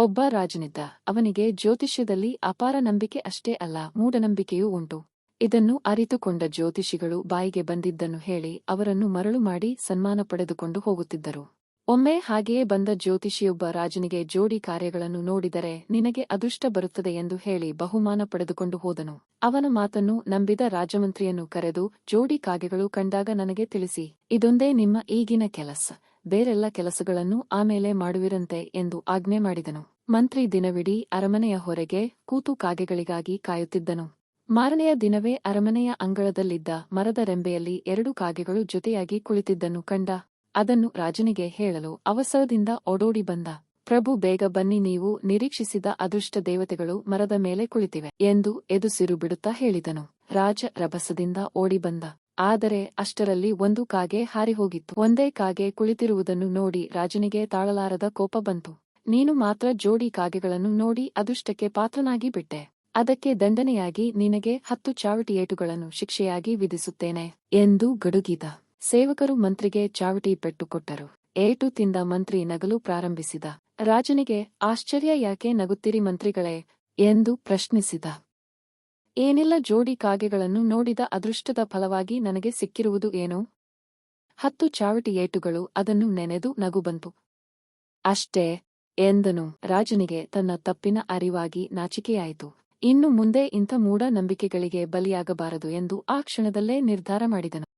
ಒಬ್ಬ ರಾಜನಿದ್ದ. ಅವನಿಗೆ ಜ್ಯೋತಿಷ್ಯದಲ್ಲಿ ಅಪಾರ ನಂಬಿಕೆ ಅಷ್ಟೇ ಅಲ್ಲ, ಮೂಢನಂಬಿಕೆಯೂ ಉಂಟು. ಇದನ್ನು ಅರಿತುಕೊಂಡ ಜ್ಯೋತಿಷಿಗಳು ಬಾಯಿಗೆ ಬಂದಿದ್ದನ್ನು ಹೇಳಿ ಅವರನ್ನು ಮರಳು ಮಾಡಿ ಸನ್ಮಾನ ಪಡೆದುಕೊಂಡು ಹೋಗುತ್ತಿದ್ದರು. ಒಮ್ಮೆ ಹಾಗೆಯೇ ಬಂದ ಜ್ಯೋತಿಷಿಯೊಬ್ಬ ರಾಜನಿಗೆ ಜೋಡಿ ಕಾರ್ಯಗಳನ್ನು ನೋಡಿದರೆ ನಿನಗೆ ಅದೃಷ್ಟ ಬರುತ್ತದೆ ಎಂದು ಹೇಳಿ ಬಹುಮಾನ ಪಡೆದುಕೊಂಡು ಹೋದನು. ಅವನ ಮಾತನ್ನು ನಂಬಿದ ರಾಜಮಂತ್ರಿಯನ್ನು ಕರೆದು ಜೋಡಿ ಕಾಗೆಗಳು ಕಂಡಾಗ ನನಗೆ ತಿಳಿಸಿ, ಇದೊಂದೇ ನಿಮ್ಮ ಈಗಿನ ಕೆಲಸ. ಬೇರೆಲ್ಲ ಕೆಲಸಗಳನ್ನು ಆಮೇಲೆ ಮಾಡುವಿರಂತೆ ಎಂದು ಆಜ್ಞೆ ಮಾಡಿದನು. ಮಂತ್ರಿ ದಿನವಿಡೀ ಅರಮನೆಯ ಹೊರಗೆ ಕೂತು ಕಾಗೆಗಳಿಗಾಗಿ ಕಾಯುತ್ತಿದ್ದನು. ಮಾರನೆಯ ದಿನವೇ ಅರಮನೆಯ ಅಂಗಳದಲ್ಲಿದ್ದ ಮರದ ರೆಂಬೆಯಲ್ಲಿ ಎರಡು ಕಾಗೆಗಳು ಜೊತೆಯಾಗಿ ಕುಳಿತಿದ್ದನ್ನು ಕಂಡ ಅದನ್ನು ರಾಜನಿಗೆ ಹೇಳಲು ಅವಸರದಿಂದ ಓಡೋಡಿ ಬಂದ, ಪ್ರಭು, ಬೇಗ ಬನ್ನಿ, ನೀವು ನಿರೀಕ್ಷಿಸಿದ ಅದೃಷ್ಟ ದೇವತೆಗಳು ಮರದ ಮೇಲೆ ಕುಳಿತಿವೆ ಎಂದು ಎದುಸಿರು ಬಿಡುತ್ತಾ ಹೇಳಿದನು. ರಾಜ ರಭಸದಿಂದ ಓಡಿ ಬಂದ. ಆದರೆ ಅಷ್ಟರಲ್ಲಿ ಒಂದು ಕಾಗೆ ಹಾರಿಹೋಗಿತ್ತು. ಒಂದೇ ಕಾಗೆ ಕುಳಿತಿರುವುದನ್ನು ನೋಡಿ ರಾಜನಿಗೆ ತಾಳಲಾರದ ಕೋಪ ಬಂತು. ನೀನು ಮಾತ್ರ ಜೋಡಿ ಕಾಗೆಗಳನ್ನು ನೋಡಿ ಅದೃಷ್ಟಕ್ಕೆ ಪಾತ್ರನಾಗಿ ಬಿಟ್ಟೆ. ಅದಕ್ಕೆ ದಂಡನೆಯಾಗಿ ನಿನಗೆ ಹತ್ತು ಚಾವಟಿ ಏಟುಗಳನ್ನು ಶಿಕ್ಷೆಯಾಗಿ ವಿಧಿಸುತ್ತೇನೆ ಎಂದು ಗಡುಗಿದ ಸೇವಕರು ಮಂತ್ರಿಗೆ ಚಾವಟಿ ಪೆಟ್ಟು ಕೊಟ್ಟರು ಏಟು ತಿಂದ ಮಂತ್ರಿ ನಗಲು ಪ್ರಾರಂಭಿಸಿದ. ರಾಜನಿಗೆ, ಆಶ್ಚರ್ಯ ಯಾಕೆ ನಗುತ್ತಿರಿ ಮಂತ್ರಿಗಳೇ? ಎಂದು ಪ್ರಶ್ನಿಸಿದ. ಏನಿಲ್ಲ ಜೋಡಿ ಕಾಗೆಗಳನ್ನು ನೋಡಿದ ಅದೃಷ್ಟದ ಫಲವಾಗಿ ನನಗೆ ಸಿಕ್ಕಿರುವುದು ಏನು? ಹತ್ತು ಚಾವಟಿ ಏಟುಗಳು ಅದನ್ನು ನೆನೆದು ನಗು ಬಂತು ಅಷ್ಟೇ, ಎಂದನು. ರಾಜನಿಗೆ ತನ್ನ ತಪ್ಪಿನ ಅರಿವಾಗಿ ನಾಚಿಕೆಯಾಯಿತು. ಇನ್ನು ಮುಂದೆ ಇಂಥ ಮೂಢನಂಬಿಕೆಗಳಿಗೆ ಬಲಿಯಾಗಬಾರದು ಎಂದು ಆ ಕ್ಷಣದಲ್ಲೇ ನಿರ್ಧಾರ ಮಾಡಿದನು.